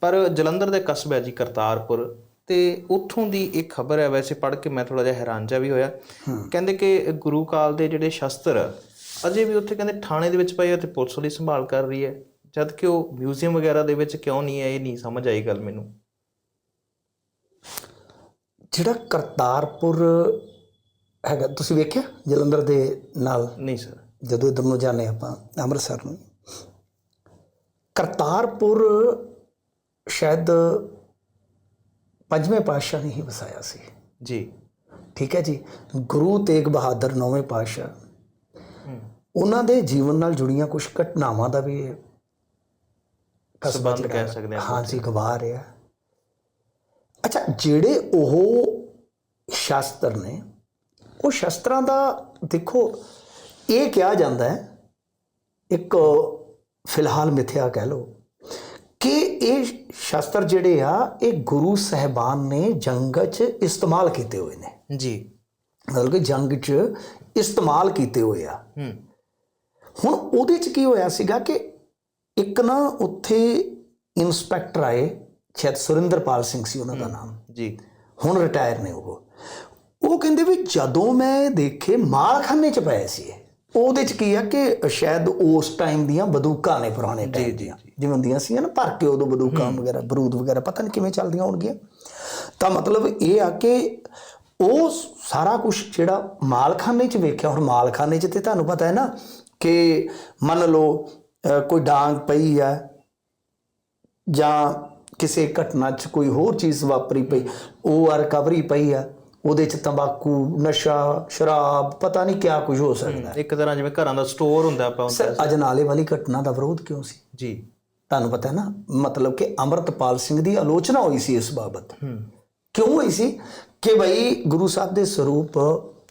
ਪਰ ਜਲੰਧਰ ਦੇ ਕਸਬਾ ਹੈ ਜੀ ਕਰਤਾਰਪੁਰ ਤੇ ਉੱਥੋਂ ਦੀ ਇੱਕ ਖਬਰ ਹੈ ਵੈਸੇ ਪੜ੍ਹ ਕੇ ਮੈਂ ਥੋੜਾ ਜਿਹਾ ਹੈਰਾਨ ਜਿਹਾ ਵੀ ਹੋਇਆ। ਕਹਿੰਦੇ ਕਿ ਗੁਰੂ ਕਾਲ ਦੇ ਜਿਹੜੇ ਸ਼ਸਤਰ ਅਜੇ ਵੀ ਉੱਥੇ ਕਹਿੰਦੇ ਥਾਣੇ ਦੇ ਵਿੱਚ ਪਏ ਆ ਤੇ ਪੁਲਿਸ ਲਈ ਸੰਭਾਲ ਕਰ ਰਹੀ ਹੈ। ਜਦ ਕਿ ਉਹ ਮਿਊਜ਼ੀਅਮ ਵਗੈਰਾ ਦੇ ਵਿੱਚ ਕਿਉਂ ਨਹੀਂ ਹੈ ਇਹ ਨਹੀਂ ਸਮਝ ਆਈ ਗੱਲ ਮੈਨੂੰ। ਜਿਹੜਾ ਕਰਤਾਰਪੁਰ ਹੈਗਾ ਤੁਸੀਂ ਵੇਖਿਆ ਜਲੰਧਰ ਦੇ ਨਾਲ? ਨਹੀਂ ਸਰ। ਜਦੋਂ ਇਧਰ ਨੂੰ ਜਾਂਦੇ ਆਪਾਂ ਅੰਮ੍ਰਿਤਸਰ ਨੂੰ। ਕਰਤਾਰਪੁਰ ਸ਼ਾਇਦ ਪੰਜਵੇਂ ਪਾਤਸ਼ਾਹ ਨੇ ਹੀ ਵਸਾਇਆ ਸੀ। ਜੀ। ਠੀਕ ਹੈ ਜੀ? ਗੁਰੂ ਤੇਗ ਬਹਾਦਰ ਨੌਵੇਂ ਪਾਤਸ਼ਾਹ। ਉਹਨਾਂ ਦੇ ਜੀਵਨ ਨਾਲ ਜੁੜੀਆਂ ਕੁਝ ਘਟਨਾਵਾਂ ਦਾ ਵੀ ਸੰਬੰਧ ਕਹਿ ਸਕਦੇ ਹਾਂ ਹਾਂ ਜੀ ਗਵਾਹ ਰਿਹਾ। ਅੱਛਾ ਜਿਹੜੇ ਉਹ ਸ਼ਾਸਤਰ ਨੇ ਉਹ ਸ਼ਸਤਰਾਂ ਦਾ ਦੇਖੋ ਇਹ ਕਿਹਾ ਜਾਂਦਾ ਹੈ ਇੱਕ ਫਿਲਹਾਲ ਮਿਥਿਆ ਕਹਿ ਕਿ ਇਹ ਸ਼ਸਤਰ ਜਿਹੜੇ ਆ ਇਹ ਗੁਰੂ ਸਹਿਬਾਨ ਨੇ ਜੰਗ 'ਚ ਇਸਤੇਮਾਲ ਕੀਤੇ ਹੋਏ ਨੇ। ਜੀ। ਮਤਲਬ ਕਿ ਜੰਗ 'ਚ ਇਸਤੇਮਾਲ ਕੀਤੇ ਹੋਏ ਆ। ਹੂੰ। ਹੁਣ ਉਹਦੇ 'ਚ ਕੀ ਹੋਇਆ ਸੀਗਾ ਕਿ ਇੱਕ ਨਾ ਉੱਥੇ ਇਨਸਪੈਕਟਰ ਆਏ ਸ਼ਾਇਦ ਸੁਰਿੰਦਰਪਾਲ ਸਿੰਘ ਸੀ ਉਹਨਾਂ ਦਾ ਨਾਮ। ਜੀ। ਹੁਣ ਰਿਟਾਇਰ ਨੇ ਉਹ। ਉਹ ਕਹਿੰਦੇ ਵੀ ਜਦੋਂ ਮੈਂ ਦੇਖੇ ਮਾਲਖਾਨੇ 'ਚ ਪਏ ਸੀ ਇਹ। ਉਹਦੇ 'ਚ ਕੀ ਆ ਕਿ ਸ਼ਾਇਦ ਉਸ ਟਾਈਮ ਦੀਆਂ ਬੰਦੂਕਾਂ ਨੇ ਪੁਰਾਣੇ ਟਾਈਮ ਦੀਆਂ। ਜਿਵੇਂ ਹੁੰਦੀਆਂ ਸੀ ਨਾ ਭਰ ਕੇ ਉਦੋਂ ਬੰਦੂਕਾਂ ਵਗੈਰਾ ਬਰੂਦ ਵਗੈਰਾ ਪਤਾ ਨਹੀਂ ਕਿਵੇਂ ਚੱਲਦੀਆਂ ਹੋਣਗੀਆਂ। ਤਾਂ ਮਤਲਬ ਇਹ ਆ ਕਿ ਉਹ ਸਾਰਾ ਕੁਝ ਜਿਹੜਾ ਮਾਲਖਾਨੇ 'ਚ ਵੇਖਿਆ ਹੁਣ ਮਾਲਖਾਨੇ 'ਚ ਤੇ ਤੁਹਾਨੂੰ ਪਤਾ ਹੈ ਨਾ ਕਿ ਮੰਨ ਲਓ ਕੋਈ ਡਾਂਗ ਪਈ ਆ ਜਾਂ ਕਿਸੇ ਘਟਨਾ 'ਚ ਕੋਈ ਹੋਰ ਚੀਜ਼ ਵਾਪਰੀ ਪਈ ਉਹ ਆ ਰਿਕਵਰੀ ਪਈ ਆ ਉਹਦੇ 'ਚ ਤੰਬਾਕੂ ਨਸ਼ਾ ਸ਼ਰਾਬ ਪਤਾ ਨਹੀਂ ਕਿਆ ਕੁਝ ਹੋ ਸਕਦਾ ਇੱਕ ਤਰ੍ਹਾਂ ਜਿਵੇਂ ਘਰਾਂ ਦਾ ਸਟੋਰ ਹੁੰਦਾ ਆਪਾਂ ਸਰ ਅਜਨਾਲੇ ਵਾਲੀ ਘਟਨਾ ਦਾ ਵਿਰੋਧ ਕਿਉਂ ਸੀ? ਜੀ। ਤੁਹਾਨੂੰ ਪਤਾ ਹੈ ਨਾ ਮਤਲਬ ਕਿ ਅਮਰਤਪਾਲ ਸਿੰਘ ਦੀ ਆਲੋਚਨਾ ਹੋਈ ਸੀ ਇਸ ਬਾਬਤ। ਕਿਉਂ ਹੋਈ ਸੀ? ਕਿ ਭਾਈ ਗੁਰੂ ਸਾਹਿਬ ਦੇ ਸਰੂਪ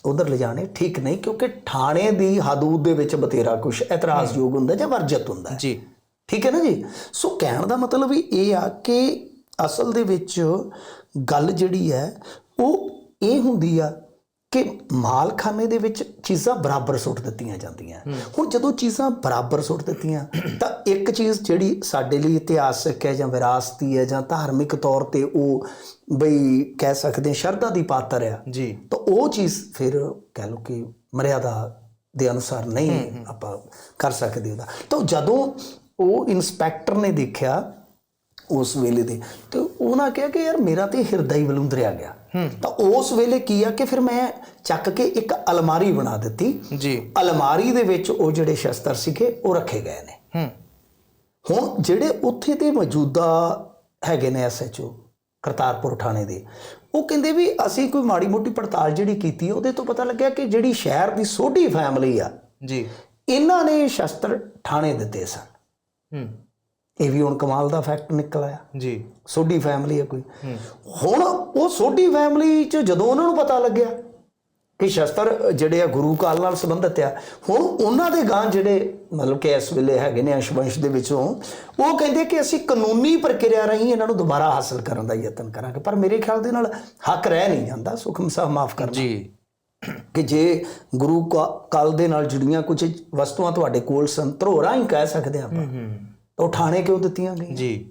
ਉਧਰ ਲਿਜਾਣੇ ਠੀਕ ਨਹੀਂ ਕਿਉਂਕਿ ਥਾਣੇ ਦੀ ਹਦੂਦ ਦੇ ਵਿੱਚ ਬਤੇਰਾ ਕੁਝ ਇਤਰਾਜ਼ਯੋਗ ਹੁੰਦਾ ਜਾਂ ਵਰਜਿਤ ਹੁੰਦਾ ਜੀ। ਠੀਕ ਹੈ ਨਾ ਜੀ? ਸੋ ਕਹਿਣ ਦਾ ਮਤਲਬ ਵੀ ਇਹ ਆ ਕਿ ਅਸਲ ਦੇ ਵਿੱਚ ਗੱਲ ਜਿਹੜੀ ਹੈ ਉਹ ਇਹ ਹੁੰਦੀ ਆ ਕਿ ਮਾਲਖਾਨੇ ਦੇ ਵਿੱਚ ਚੀਜ਼ਾਂ ਬਰਾਬਰ ਸੁੱਟ ਦਿੱਤੀਆਂ ਜਾਂਦੀਆਂ। ਹੁਣ ਜਦੋਂ ਚੀਜ਼ਾਂ ਬਰਾਬਰ ਸੁੱਟ ਦਿੱਤੀਆਂ ਤਾਂ ਇੱਕ ਚੀਜ਼ ਜਿਹੜੀ ਸਾਡੇ ਲਈ ਇਤਿਹਾਸਕ ਹੈ ਜਾਂ ਵਿਰਾਸਤੀ ਹੈ ਜਾਂ ਧਾਰਮਿਕ ਤੌਰ ਤੇ ਉਹ ਬਈ ਕਹਿ ਸਕਦੇ ਸ਼ਰਧਾ ਦੀ ਪਾਤਰ ਆ ਜੀ। ਤਾਂ ਉਹ ਚੀਜ਼ ਫਿਰ ਕਹਿ ਲਓ ਕਿ ਮਰਿਆਦਾ ਦੇ ਅਨੁਸਾਰ ਨਹੀਂ ਆਪਾਂ ਕਰ ਸਕਦੇ ਉਹਦਾ। ਤਾਂ ਜਦੋਂ ਉਹ ਇਨਸਪੈਕਟਰ ਨੇ ਦੇਖਿਆ ਉਸ ਵੇਲੇ ਦੇ। ਤੇ ਉਹਨਾਂ ਕਿਹਾ ਕਿ ਯਾਰ ਮੇਰਾ ਤੇ ਹਿਰਦਾ ਹੀ ਬਲੁੰਦਰਿਆ ਗਿਆ। ਤਾਂ ਉਸ ਵੇਲੇ ਕੀ ਆ ਕਿ ਫਿਰ ਮੈਂ ਚੱਕ ਕੇ ਇੱਕ ਅਲਮਾਰੀ ਬਣਾ ਦਿੱਤੀ। ਜੀ। ਅਲਮਾਰੀ ਦੇ ਵਿੱਚ ਉਹ ਜਿਹੜੇ ਸ਼ਸਤਰ ਸੀਗੇ ਉਹ ਰੱਖੇ ਗਏ ਨੇ। ਹੂੰ। ਹੁਣ ਜਿਹੜੇ ਉੱਥੇ ਦੇ ਮੌਜੂਦਾ ਹੈਗੇ ਨੇ ਐਸਐਚਓ ਕਰਤਾਰਪੁਰ ਥਾਣੇ ਦੇ ਉਹ ਕਹਿੰਦੇ ਵੀ ਅਸੀਂ ਕੋਈ ਮਾੜੀ ਮੋਟੀ ਪੜਤਾਲ ਜਿਹੜੀ ਕੀਤੀ ਉਹਦੇ ਤੋਂ ਪਤਾ ਲੱਗਿਆ ਕਿ ਜਿਹੜੀ ਸ਼ਹਿਰ ਦੀ ਸੋਢੀ ਫੈਮਿਲੀ ਆ ਜੀ। ਇਹਨਾਂ ਨੇ ਸ਼ਸਤਰ ਥਾਣੇ ਦਿੱਤੇ ਸਨ। ਹੂੰ। ਇਹ ਵੀ ਹੁਣ ਕਮਾਲ ਦਾ ਫੈਕਟ ਨਿਕਲ ਆਇਆ ਜੀ। ਸੋਢੀ ਫੈਮਿਲੀ ਹੈ ਕੋਈ। ਹੁਣ ਉਹ ਸੋਢੀ ਫੈਮਿਲੀ ਚ ਜਦੋਂ ਉਹਨਾਂ ਨੂੰ ਪਤਾ ਲੱਗਿਆ ਕਿ ਸ਼ਸਤਰ ਜਿਹੜੇ ਆ ਗੁਰੂ ਕਾਲ ਨਾਲ ਸੰਬੰਧਿਤ ਆ ਹੁਣ ਉਹਨਾਂ ਦੇ ਗਾਂ ਜਿਹੜੇ ਮਤਲਬ ਕਿ ਇਸ ਵੇਲੇ ਹੈਗੇ ਨੇ ਅੰਸ਼ਵੰਸ਼ ਦੇ ਵਿੱਚੋਂ ਉਹ ਕਹਿੰਦੇ ਕਿ ਅਸੀਂ ਕਾਨੂੰਨੀ ਪ੍ਰਕਿਰਿਆ ਰਾਹੀਂ ਇਹਨਾਂ ਨੂੰ ਦੁਬਾਰਾ ਹਾਸਲ ਕਰਨ ਦਾ ਯਤਨ ਕਰਾਂਗੇ। ਪਰ ਮੇਰੇ ਖਿਆਲ ਦੇ ਨਾਲ ਹੱਕ ਰਹਿ ਨਹੀਂ ਜਾਂਦਾ ਸੁਖਮ ਸਾਹਿਬ ਮਾਫ ਕਰਨਾ। ਜੀ। ਕਿ ਜੇ ਗੁਰੂ ਕਾਲ ਦੇ ਨਾਲ ਜੁੜੀਆਂ ਕੁਝ ਵਸਤੂਆਂ ਤੁਹਾਡੇ ਕੋਲ ਧਰੋਰਾਂ ਹੀ ਕਹਿ ਸਕਦੇ ਆਪਾਂ। ਹੂੰ। ਤਾਂ ਉਹ ਥਾਣੇ ਕਿਉਂ ਦਿੱਤੀਆਂ ਗਈਆਂ? ਜੀ।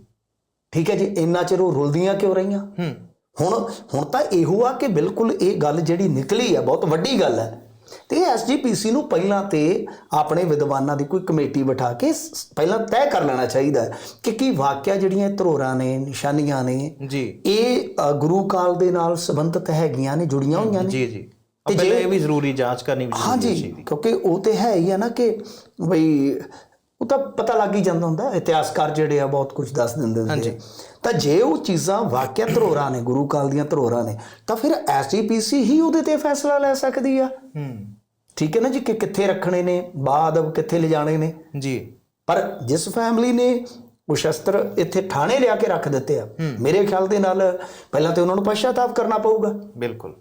ਠੀਕ ਹੈ ਜੀ ਇੰਨਾ ਚਿਰ ਉਹ ਰੁਲਦੀਆਂ ਕਿਉਂ ਰਹੀਆਂ? ਹੂੰ। ਹੁਣ ਹੁਣ ਤਾਂ ਇਹੋ ਆ ਕਿ ਬਿਲਕੁਲ ਇਹ ਗੱਲ ਜਿਹੜੀ ਨਿਕਲੀ ਆ ਬਹੁਤ ਵੱਡੀ ਗੱਲ ਹੈ। ਤੇ ਐਸਜੀਪੀਸੀ ਨੂੰ ਪਹਿਲਾਂ ਤੇ ਆਪਣੇ ਵਿਦਵਾਨਾਂ ਦੀ ਕੋਈ ਕਮੇਟੀ ਬਿਠਾ ਕੇ ਪਹਿਲਾਂ ਤੈਅ ਕਰ ਲੈਣਾ ਚਾਹੀਦਾ ਹੈ ਕਿ ਕੀ ਵਾਕਿਆ ਜਿਹੜੀਆਂ ਧਰੋਰਾਂ ਨੇ ਨਿਸ਼ਾਨੀਆਂ ਨੇ ਜੀ। ਇਹ ਗੁਰੂ ਕਾਲ ਦੇ ਨਾਲ ਸੰਬੰਧਿਤ ਹੈਗੀਆਂ ਨੇ ਜੁੜੀਆਂ ਹੋਈਆਂ ਨੇ? ਜੀ ਜੀ। ਪਹਿਲਾਂ ਇਹ ਵੀ ਜ਼ਰੂਰੀ ਜਾਂਚ ਕਰਨੀ ਵੀ ਜ਼ਰੂਰੀ ਹੈ ਹਾਂਜੀ। ਕਿਉਂਕਿ ਉਹ ਤੇ ਹੈ ਹੀ ਆ ਨਾ ਕਿ ਬਈ ਉਹ ਤਾਂ ਪਤਾ ਲੱਗ ਹੀ ਜਾਂਦਾ ਹੁੰਦਾ ਇਤਿਹਾਸਕਾਰ ਜਿਹੜੇ ਆ ਬਹੁਤ ਕੁਝ ਦੱਸ ਦਿੰਦੇ ਆ। ਤਾਂ ਜੇ ਉਹ ਚੀਜ਼ਾਂ ਵਾਕਿਆ ਧਰੋਰਾਂ ਨੇ ਗੁਰੂ ਕਾਲ ਦੀਆਂ ਧਰੋਰਾਂ ਨੇ ਤਾਂ ਫਿਰ ਐਸਜੀਪੀਸੀ ਹੀ ਉਹਦੇ ਤੇ ਫੈਸਲਾ ਲੈ ਸਕਦੀ ਆ। ਹੂੰ। ਠੀਕ ਹੈ ਨਾ ਜੀ ਕਿ ਕਿੱਥੇ ਰੱਖਣੇ ਨੇ ਬਾਅਦ ਕਿੱਥੇ ਲਿਜਾਣੇ ਨੇ। ਜੀ। ਪਰ ਜਿਸ ਫੈਮਿਲੀ ਨੇ ਉਹ ਸ਼ਸਤਰ ਇੱਥੇ ਥਾਣੇ ਲਿਆ ਕੇ ਰੱਖ ਦਿੱਤੇ ਆ ਮੇਰੇ ਖਿਆਲ ਦੇ ਨਾਲ ਪਹਿਲਾਂ ਤੇ ਉਹਨਾਂ ਨੂੰ ਪਛਤਾਵਾ ਕਰਨਾ ਪਊਗਾ। ਬਿਲਕੁਲ।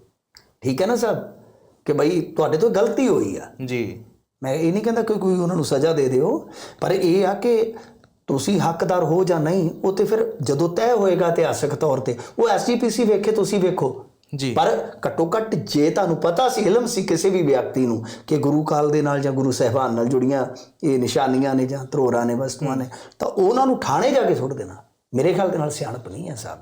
ਠੀਕ ਹੈ ਨਾ ਸਰ? ਕਿ ਬਈ ਤੁਹਾਡੇ ਤੋਂ ਗਲਤੀ ਹੋਈ ਆ। ਜੀ। ਮੈਂ ਇਹ ਨਹੀਂ ਕਹਿੰਦਾ ਕਿ ਕੋਈ ਉਹਨਾਂ ਨੂੰ ਸਜ਼ਾ ਦੇ ਦਿਓ ਪਰ ਇਹ ਆ ਕਿ ਤੁਸੀਂ ਹੱਕਦਾਰ ਹੋ ਜਾਂ ਨਹੀਂ ਉਹ ਤੇ ਫਿਰ ਜਦੋਂ ਤੈਅ ਹੋਏਗਾ ਇਤਿਹਾਸਕ ਤੌਰ ਤੇ ਉਹ ਐਸਜੀਪੀਸੀ ਵੇਖੇ ਤੁਸੀਂ ਵੇਖੋ। ਜੀ। ਪਰ ਘੱਟੋ ਘੱਟ ਜੇ ਤੁਹਾਨੂੰ ਪਤਾ ਸੀ ਇਲਮ ਸੀ ਕਿਸੇ ਵੀ ਵਿਅਕਤੀ ਨੂੰ ਕਿ ਗੁਰੂ ਕਾਲ ਦੇ ਨਾਲ ਜਾਂ ਗੁਰੂ ਸਾਹਿਬਾਨ ਨਾਲ ਜੁੜੀਆਂ ਇਹ ਨਿਸ਼ਾਨੀਆਂ ਨੇ ਜਾਂ ਧਰੋਰਾਂ ਨੇ ਵਸਤੂਆਂ ਨੇ ਤਾਂ ਉਹਨਾਂ ਨੂੰ ਥਾਣੇ ਜਾ ਕੇ ਸੁੱਟ ਦੇਣਾ। ਮੇਰੇ ਖਿਆਲ ਦੇ ਨਾਲ ਸਿਆਣਪ ਨਹੀਂ ਹੈ ਸਾਹਿਬ